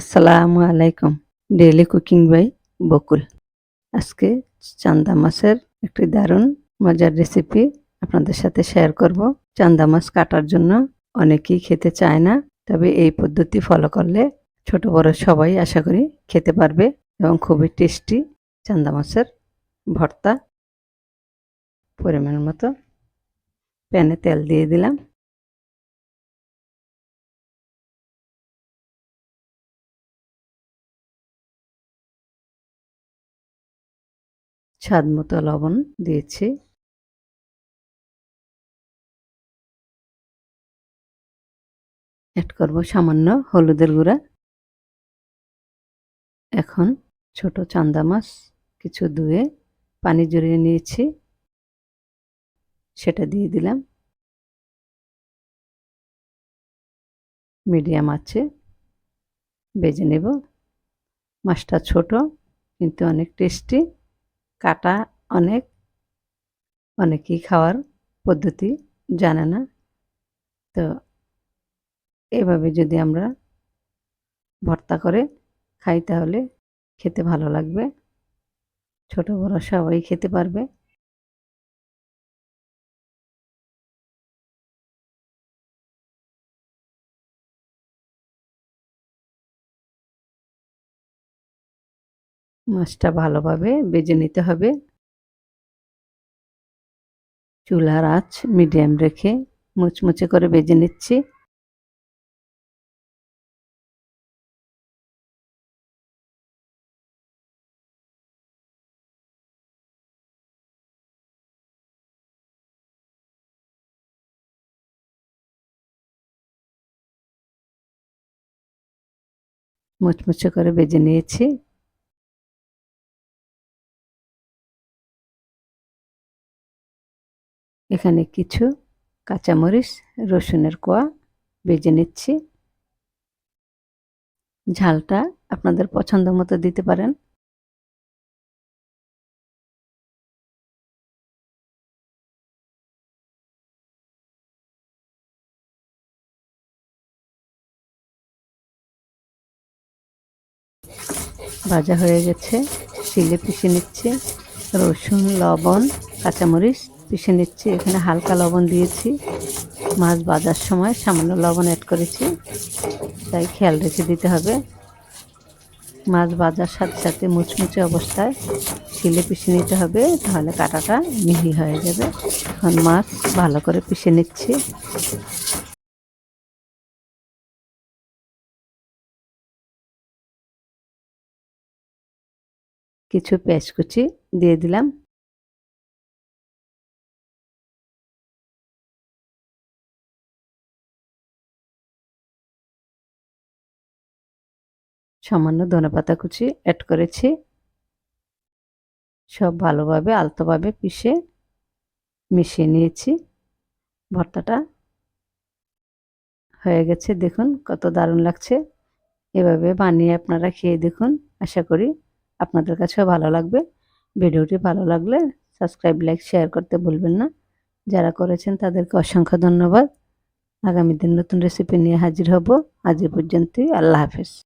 আসসালামু আলাইকুম daily cooking by বকুল। আজকে চান্দা মাছের একটি দারুণ মজার রেসিপি আপনাদের সাথে শেয়ার করব। চান্দা মাছ কাটার জন্য অনেকেই খেতে চায় না, তবে এই পদ্ধতি ফলো করলে ছোট বড় সবাই আশা করি খেতে পারবে এবং খুবই টেস্টি চান্দা মাছের ভর্তা। পরিমাণ মতো প্যানে তেল দিয়ে দিলাম। স্বাদ মতো লবণ দিয়েছি। অ্যাড করব সামান্য হলুদের গুঁড়া। এখন ছোট চান্দা মাছ কিছু ধুয়ে পানি জড়িয়ে নিয়েছি। সেটা দিয়ে দিলাম। মিডিয়াম আছে বেজে নেব। মাছটা ছোট কিন্তু অনেক টেস্টি কাটা অনেক, অনেকেই খাওয়ার পদ্ধতি জানে না। তো এভাবে যদি আমরা ভর্তা করে খাই তাহলে খেতে ভালো লাগবে। ছোট বড় সবাই খেতে পারবে। মাছটা ভালোভাবে বেজে নিতে হবে। চুলার আঁচ মিডিয়াম রেখে মুচমুচে করে বেজে নিচ্ছি। মুচমুচে করে বেজে নিয়েছি। এখানে কিছু কাঁচামরিচ, রসুনের কোয়া বেজে নিচ্ছি। ঝালটা আপনাদের পছন্দ মতো দিতে পারেন। ভাজা হয়ে গেছে, শিলে পিষে নিচ্ছে। রসুন, লবণ, কাঁচামরিচ পিষে নিচ্ছি, এখানে হালকা লবণ দিয়েছি। মাছ বাজার সময় সামান্য লবণ অ্যাড করেছি, তাই খেয়াল রেখে দিতে হবে। মাছ বাজার সাথে সাথে মুচমুচে অবস্থায় শিলে পিষে নিতে হবে, তাহলে কাটাটা মিহি হয়ে যাবে। এখন মাছ ভালো করে পিষে নিচ্ছি। কিছু পেঁয়াজ কুচি দিয়ে দিলাম। সামান্য ধনেপাতা কুচি অ্যাড করেছি। সব ভালোভাবে, আলতোভাবে পিষে মিশিয়ে নিয়েছি। ভর্তাটা হয়ে গেছে। দেখুন কত দারুণ লাগছে। এভাবে বানিয়ে আপনারা খেয়ে দেখুন। আশা করি আপনাদের কাছেও ভালো লাগবে। ভিডিওটি ভালো লাগলে সাবস্ক্রাইব, লাইক, শেয়ার করতে ভুলবেন না। যারা করেছেন তাদেরকে অসংখ্য ধন্যবাদ। আগামী দিন নতুন রেসিপি নিয়ে হাজির হব। আজ পর্যন্তই। আল্লাহ হাফেজ।